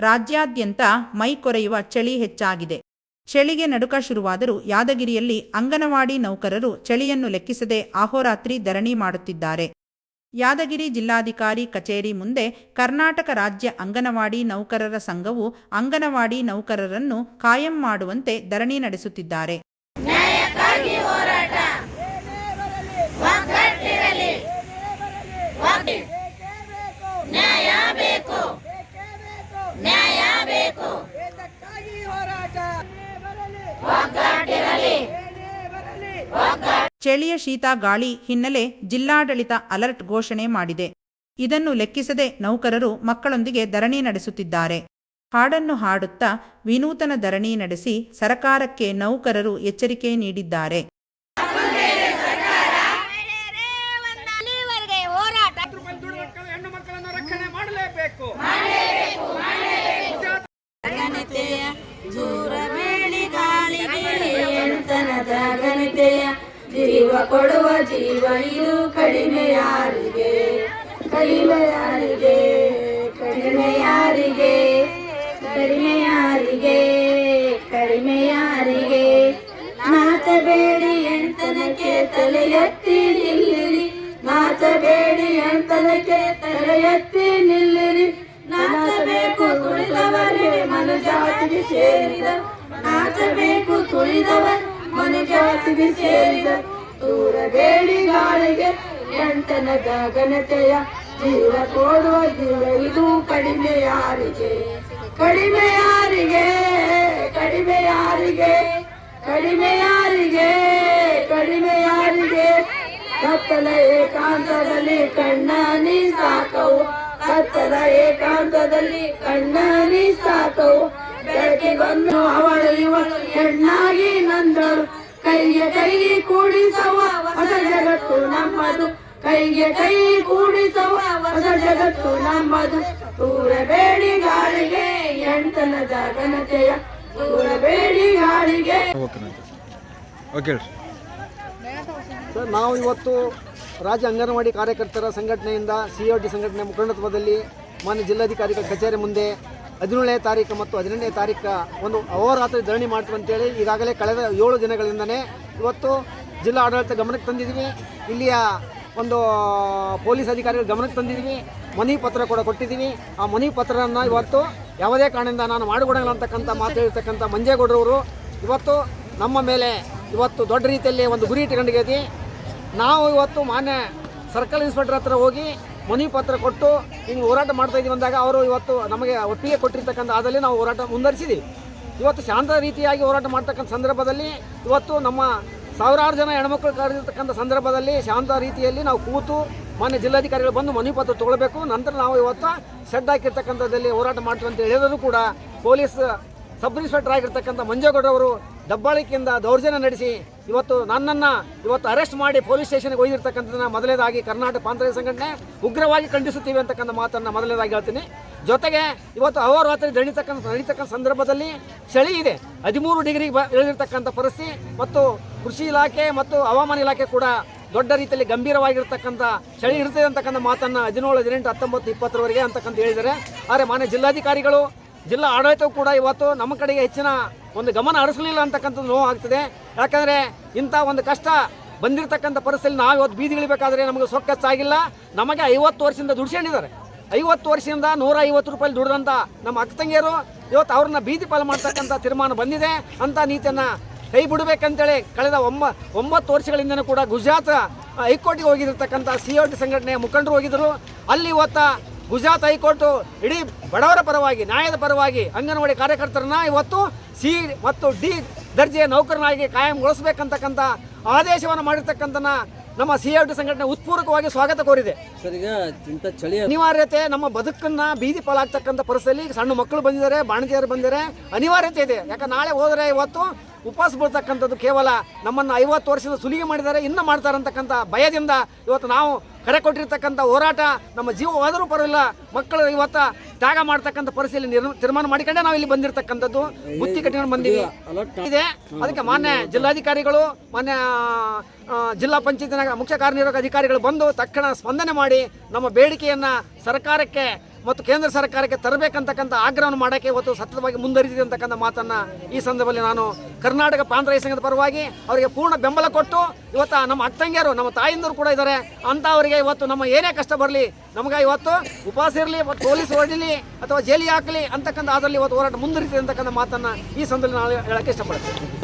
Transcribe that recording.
ರಾಜ್ಯಾದ್ಯಂತ ಮೈ ಕೊರೆಯುವ ಚಳಿ ಹೆಚ್ಚಾಗಿದೆ. ಚಳಿಗೆ ನಡುಕ ಶುರುವಾದರೂ ಯಾದಗಿರಿಯಲ್ಲಿ ಅಂಗನವಾಡಿ ನೌಕರರು ಚಳಿಯನ್ನು ಲೆಕ್ಕಿಸದೆ ಆಹೋರಾತ್ರಿ ಧರಣಿ ಮಾಡುತ್ತಿದ್ದಾರೆ. ಯಾದಗಿರಿ ಜಿಲ್ಲಾಧಿಕಾರಿ ಕಚೇರಿ ಮುಂದೆ ಕರ್ನಾಟಕ ರಾಜ್ಯ ಅಂಗನವಾಡಿ ನೌಕರರ ಸಂಘವು ಅಂಗನವಾಡಿ ನೌಕರರನ್ನು ಕಾಯಂ ಮಾಡುವಂತೆ ಧರಣಿ ನಡೆಸುತ್ತಿದ್ದಾರೆ. ಚಳಿಯ ಶೀತ ಗಾಳಿ ಹಿನ್ನೆಲೆ ಜಿಲ್ಲಾಡಳಿತ ಅಲರ್ಟ್ ಘೋಷಣೆ ಮಾಡಿದೆ. ಇದನ್ನು ಲೆಕ್ಕಿಸದೆ ನೌಕರರು ಮಕ್ಕಳೊಂದಿಗೆ ಧರಣಿ ನಡೆಸುತ್ತಿದ್ದಾರೆ. ಹಾಡನ್ನು ಹಾಡುತ್ತಾ ವಿನೂತನ ಧರಣಿ ನಡೆಸಿ ಸರಕಾರಕ್ಕೆ ನೌಕರರು ಎಚ್ಚರಿಕೆ ನೀಡಿದ್ದಾರೆ. ಜೀವ ಕೊಡುವ ಜೀವ ಇದು ಕಡಿಮೆ ಯಾರಿಗೆ ಕಡಿಮೆ ಯಾರಿಗೆ ಕಡಿಮೆ ಯಾರಿಗೆ ಕಡಿಮೆ ಯಾರಿಗೆ ಕಡಿಮೆ ಯಾರಿಗೆ ಮಾತಬೇಡಿ ಎಂತನಕ್ಕೆ ತಲೆ ಎತ್ತಿ ನಿಲ್ಲಿರಿ ಮಾತಬೇಡಿ ಎಂತನಕ್ಕೆ ತಲೆ ಎತ್ತಿ ನಿಲ್ಲಿರಿ. ನಾಚಬೇಕು ತುಳಿದವರೇ ಮನುಜಾತಿಗೆ ಸೇರಿದ ನಾಚಬೇಕು ತುಳಿದವರು ಮನುಜಾತಿಗೆ ಸೇರಿದ. ದೂರಬೇಡಿ ಗಾಳಿಗೆ ಎಂಟನದ ಘನತೆಯ ಜೀವ ಕೊಡುವ ಜೀವ ಇದು ಕಡಿಮೆ ಯಾರಿಗೆ? ಕಡಿಮೆ ಯಾರಿಗೆ? ಕಡಿಮೆ ಯಾರಿಗೆ? ಕಡಿಮೆ ಯಾರಿಗೆ? ಕಡಿಮೆ ಯಾರಿಗೆ? ಕತ್ತಲ ಏಕಾಂತದಲ್ಲಿ ಕಣ್ಣಾನಿ ಸಾಕವು. ಕತ್ತಲ ಏಕಾಂತದಲ್ಲಿ ಕಣ್ಣಾನಿ ಸಾಕವು. ಬೆಳಕಿಗೊಂದು ಅವಳು ಇವಳು ಹೆಣ್ಣಾಗಿ ನಂದಳು. ಕೈಗೆ ಕೈ ಕೂಡಿಸುವ ಹೊಸ ಜಗತ್ತು ನಮ್ಮದು. ಕೈಗೆ ಕೈ ಕೂಡಿಸುವ ಹೊಸ ಜಗತ್ತು ನಮ್ಮದು. ದೂರಬೇಡಿ ಗಾಳಿಗೆ ಎಂಟನದ ಘನತೆಯ ದೂರಬೇಡಿ ಗಾಳಿಗೆ. ಓಕೆ ಸರ್ ನಾವು ಇವತ್ತು ರಾಜ್ಯ ಅಂಗನವಾಡಿ ಕಾರ್ಯಕರ್ತರ ಸಂಘಟನೆಯಿಂದ ಸಿ ಒ ಟಿ ಸಂಘಟನೆ ಮುಖಂಡತ್ವದಲ್ಲಿ ಮಾನ್ಯ ಜಿಲ್ಲಾಧಿಕಾರಿಗಳ ಕಚೇರಿ ಮುಂದೆ ಹದಿನೇಳನೇ ತಾರೀಕು ಮತ್ತು ಹದಿನೆಂಟನೇ ತಾರೀಕು ಒಂದು ಅಹೋರಾತ್ರಿ ಧರಣಿ ಮಾಡ್ತೀವಿ ಅಂತೇಳಿ ಈಗಾಗಲೇ ಕಳೆದ ಏಳು ದಿನಗಳಿಂದನೇ ಇವತ್ತು ಜಿಲ್ಲಾ ಆಡಳಿತ ಗಮನಕ್ಕೆ ತಂದಿದ್ದೀವಿ. ಇಲ್ಲಿಯ ಒಂದು ಪೊಲೀಸ್ ಅಧಿಕಾರಿಗಳ ಗಮನಕ್ಕೆ ತಂದಿದ್ದೀವಿ. ಮನವಿ ಪತ್ರ ಕೂಡ ಕೊಟ್ಟಿದ್ದೀವಿ. ಆ ಮನವಿ ಪತ್ರವನ್ನು ಇವತ್ತು ಯಾವುದೇ ಕಾರಣದಿಂದ ನಾನು ಮಾಡಿಕೊಡಲ್ಲ ಅಂತಕ್ಕಂಥ ಮಾತಾಡಿರ್ತಕ್ಕಂಥ ಮಂಜೇಗೌಡರವರು ಇವತ್ತು ನಮ್ಮ ಮೇಲೆ ಇವತ್ತು ದೊಡ್ಡ ರೀತಿಯಲ್ಲಿ ಒಂದು ಗುರಿ ಇಟ್ಕೊಂಡಿದ್ದೀವಿ. ನಾವು ಇವತ್ತು ಮಾನ್ಯ ಸರ್ಕಲ್ ಇನ್ಸ್ಪೆಕ್ಟರ್ ಹತ್ರ ಹೋಗಿ ಮನವಿ ಪತ್ರ ಕೊಟ್ಟು ಹಿಂಗೆ ಹೋರಾಟ ಮಾಡ್ತಾ ಇದ್ದೀವಿ ಅಂದಾಗ ಅವರು ಇವತ್ತು ನಮಗೆ ಒಪ್ಪಿಗೆ ಕೊಟ್ಟಿರ್ತಕ್ಕಂಥ ಆದಲ್ಲಿ ನಾವು ಹೋರಾಟ ಮುಂದುವರಿಸಿದ್ದೀವಿ ಇವತ್ತು ಶಾಂತ ರೀತಿಯಾಗಿ ಹೋರಾಟ ಮಾಡ್ತಕ್ಕಂಥ ಸಂದರ್ಭದಲ್ಲಿ ಇವತ್ತು ನಮ್ಮ ಸಾವಿರಾರು ಜನ ಹೆಣ್ಮಕ್ಳು ಕರೆದಿರ್ತಕ್ಕಂಥ ಸಂದರ್ಭದಲ್ಲಿ ಶಾಂತ ರೀತಿಯಲ್ಲಿ ನಾವು ಕೂತು ಮಾನ್ಯ ಜಿಲ್ಲಾಧಿಕಾರಿಗಳು ಬಂದು ಮನವಿ ಪತ್ರ ತೊಗೊಳ್ಬೇಕು. ನಂತರ ನಾವು ಇವತ್ತು ಸೆಡ್ ಹಾಕಿರ್ತಕ್ಕಂಥದ್ದಲ್ಲಿ ಹೋರಾಟ ಮಾಡ್ತೀವಿ ಅಂತ ಹೇಳಿದರೂ ಕೂಡ ಪೊಲೀಸ್ ಸಬ್ ಇನ್ಸ್ಪೆಕ್ಟರ್ ಆಗಿರ್ತಕ್ಕಂಥ ಮಂಜೇಗೌಡರವರು ದಬ್ಬಾಳಿಕೆಯಿಂದ ದೌರ್ಜನ್ಯ ನಡೆಸಿ ಇವತ್ತು ನನ್ನನ್ನು ಇವತ್ತು ಅರೆಸ್ಟ್ ಮಾಡಿ ಪೊಲೀಸ್ ಸ್ಟೇಷನ್ಗೆ ಒಯ್ದಿರ್ತಕ್ಕಂಥದ್ದನ್ನ ಮೊದಲೇದಾಗಿ ಕರ್ನಾಟಕ ಪಾಂತರ್ಯ ಸಂಘಟನೆ ಉಗ್ರವಾಗಿ ಖಂಡಿಸುತ್ತೀವಿ ಅಂತಕ್ಕಂಥ ಮಾತನ್ನು ಮೊದಲೇದಾಗಿ ಹೇಳ್ತೀನಿ. ಜೊತೆಗೆ ಇವತ್ತು ಅಹೋರಾತ್ರಿ ದಣಿತಕ್ಕಂಥ ನಡೀತಕ್ಕಂಥ ಸಂದರ್ಭದಲ್ಲಿ ಚಳಿ ಇದೆ. ಹದಿಮೂರು ಡಿಗ್ರಿಗೆ ಬ ಇಳಿದಿರ್ತಕ್ಕಂಥ ಪರಿಸ್ಥಿತಿ ಮತ್ತು ಕೃಷಿ ಇಲಾಖೆ ಮತ್ತು ಹವಾಮಾನ ಇಲಾಖೆ ಕೂಡ ದೊಡ್ಡ ರೀತಿಯಲ್ಲಿ ಗಂಭೀರವಾಗಿರ್ತಕ್ಕಂಥ ಚಳಿ ಇರ್ತದೆ ಅಂತಕ್ಕಂಥ ಮಾತನ್ನು ಹದಿನೇಳು, ಹದಿನೆಂಟು, ಹತ್ತೊಂಬತ್ತು, ಇಪ್ಪತ್ತರವರೆಗೆ ಅಂತಕ್ಕಂಥ ಹೇಳಿದ್ದಾರೆ. ಆದರೆ ಮಾನ್ಯ ಜಿಲ್ಲಾಧಿಕಾರಿಗಳು, ಜಿಲ್ಲಾ ಆಡಳಿತವು ಕೂಡ ಇವತ್ತು ನಮ್ಮ ಕಡೆಗೆ ಹೆಚ್ಚಿನ ಒಂದು ಗಮನ ಹರಿಸಲಿಲ್ಲ ಅಂತಕ್ಕಂಥದ್ದು ನೋವು ಆಗ್ತದೆ. ಯಾಕಂದರೆ ಇಂಥ ಒಂದು ಕಷ್ಟ ಬಂದಿರತಕ್ಕಂಥ ಪರಿಸ್ಥಿತಿಯಲ್ಲಿ ನಾವು ಇವತ್ತು ಬೀದಿಗಿಳಿಬೇಕಾದ್ರೆ ನಮಗೆ ಸೊಕ್ಕಚ್ಚಾಗಿಲ್ಲ. ನಮಗೆ ಐವತ್ತು ವರ್ಷದಿಂದ ದುಡಿಸ್ಕೊಂಡಿದ್ದಾರೆ. ಐವತ್ತು ವರ್ಷದಿಂದ ನೂರ ಐವತ್ತು ರೂಪಾಯಿ ದುಡಿದಂಥ ನಮ್ಮ ಅಕ್ಕ ತಂಗಿಯರು ಇವತ್ತು ಅವ್ರನ್ನ ಬೀದಿ ಪಾಲು ಮಾಡ್ತಕ್ಕಂಥ ತೀರ್ಮಾನ ಬಂದಿದೆ ಅಂತ ನೀತಿಯನ್ನು ಕೈ ಬಿಡಬೇಕಂತೇಳಿ ಕಳೆದ ಒಂಬ, ಒಂಬತ್ತು ವರ್ಷಗಳಿಂದನೂ ಕೂಡ ಗುಜರಾತ್ ಹೈಕೋರ್ಟಿಗೆ ಹೋಗಿರ್ತಕ್ಕಂಥ ಸಿ ಟಿ ಸಂಘಟನೆಯ ಮುಖಂಡರು ಹೋಗಿದ್ದರು. ಅಲ್ಲಿ ಇವತ್ತು ಗುಜರಾತ್ ಹೈಕೋರ್ಟು ಇಡೀ ಬಡವರ ಪರವಾಗಿ, ನ್ಯಾಯದ ಪರವಾಗಿ ಅಂಗನವಾಡಿ ಕಾರ್ಯಕರ್ತರನ್ನ ಇವತ್ತು ಸಿ ಮತ್ತು ಡಿ ದರ್ಜೆಯ ನೌಕರನಾಗಿ ಕಾಯಂಗೊಳಿಸಬೇಕಂತಕ್ಕಂಥ ಆದೇಶವನ್ನು ಮಾಡಿರ್ತಕ್ಕಂಥ ನಮ್ಮ ಸಿ ಟಿ ಸಂಘಟನೆ ಉತ್ಪೂರ್ವಕವಾಗಿ ಸ್ವಾಗತ ಕೋರಿದೆ. ಚಳಿ ಅನಿವಾರ್ಯತೆ ನಮ್ಮ ಬದುಕನ್ನ ಬೀದಿ ಪಾಲಾಗ್ತಕ್ಕಂಥ ಪರಿಸ್ಥಿತಿಯಲ್ಲಿ ಸಣ್ಣ ಮಕ್ಕಳು ಬಂದಿದ್ದಾರೆ ಬಾಣಜಿಯರು ಬಂದಿದ್ದಾರೆ. ಅನಿವಾರ್ಯತೆ ಇದೆ. ಯಾಕಂದ್ರೆ ನಾಳೆ ಹೋದರೆ ಇವತ್ತು ಉಪವಾಸ ಬೀಳ್ತಕ್ಕಂಥದ್ದು ಕೇವಲ ನಮ್ಮನ್ನು ಐವತ್ತು ವರ್ಷದ ಸುಲಿಗೆ ಮಾಡಿದ್ದಾರೆ ಇನ್ನೂ ಮಾಡ್ತಾರೆ ಅಂತಕ್ಕಂಥ ಭಯದಿಂದ ಇವತ್ತು ನಾವು ಕರೆ ಕೊಟ್ಟಿರ್ತಕ್ಕಂಥ ಹೋರಾಟ ನಮ್ಮ ಜೀವ ಹೋದರೂ ಪರವಿಲ್ಲ ಮಕ್ಕಳು ಇವತ್ತು ತ್ಯಾಗ ಮಾಡ್ತಕ್ಕಂಥ ಪರಿಸ್ಥಿತಿಯಲ್ಲಿ ನಿರ್ ತೀರ್ಮಾನ ಮಾಡಿಕೊಂಡೇ ನಾವು ಇಲ್ಲಿ ಬಂದಿರತಕ್ಕಂಥದ್ದು. ಬುತ್ತಿ ಕಟ್ಟಿಕೊಂಡು ಬಂದೀವಿ. ಇದೆ. ಅದಕ್ಕೆ ಮಾನ್ಯ ಜಿಲ್ಲಾಧಿಕಾರಿಗಳು, ಮಾನ್ಯ ಜಿಲ್ಲಾ ಪಂಚಾಯತ್ನಾಗ ಮುಖ್ಯ ಕಾರ್ಯನಿರ್ವಾಹಕ ಅಧಿಕಾರಿಗಳು ಬಂದು ತಕ್ಷಣ ಸ್ಪಂದನೆ ಮಾಡಿ ನಮ್ಮ ಬೇಡಿಕೆಯನ್ನು ಸರ್ಕಾರಕ್ಕೆ ಮತ್ತು ಕೇಂದ್ರ ಸರ್ಕಾರಕ್ಕೆ ತರಬೇಕಂತಕ್ಕಂಥ ಆಗ್ರಹವನ್ನು ಮಾಡೋಕ್ಕೆ ಇವತ್ತು ಸತತವಾಗಿ ಮುಂದುವರಿದಿದೆ ಅಂತಕ್ಕಂಥ ಮಾತನ್ನು ಈ ಸಂದರ್ಭದಲ್ಲಿ ನಾನು ಕರ್ನಾಟಕ ಪ್ರಾಂತ ರೈತ ಸಂಘದ ಪರವಾಗಿ ಅವರಿಗೆ ಪೂರ್ಣ ಬೆಂಬಲ ಕೊಟ್ಟು ಇವತ್ತು ನಮ್ಮ ಅಕ್ಕಂಗಿಯರು, ನಮ್ಮ ತಾಯಿಂದರು ಕೂಡ ಇದ್ದಾರೆ. ಅಂಥವರಿಗೆ ಇವತ್ತು ನಮ್ಮ ಏನೇ ಕಷ್ಟ ಬರಲಿ ನಮಗೆ ಇವತ್ತು ಉಪವಾಸ ಇರಲಿ ಮತ್ತು ಪೊಲೀಸ್ ಹೊಡಿಲಿ ಅಥವಾ ಜೈಲಿ ಹಾಕಲಿ ಅಂತಕ್ಕಂಥ ಅದರಲ್ಲಿ ಇವತ್ತು ಹೋರಾಟ ಮುಂದುವರಿತಿದೆ ಅಂತಕ್ಕಂಥ ಮಾತನ್ನು ಈ ಸಂದರ್ಭದಲ್ಲಿ ನಾನು ಹೇಳೋಕ್ಕೆ ಇಷ್ಟಪಡ್ತೀನಿ.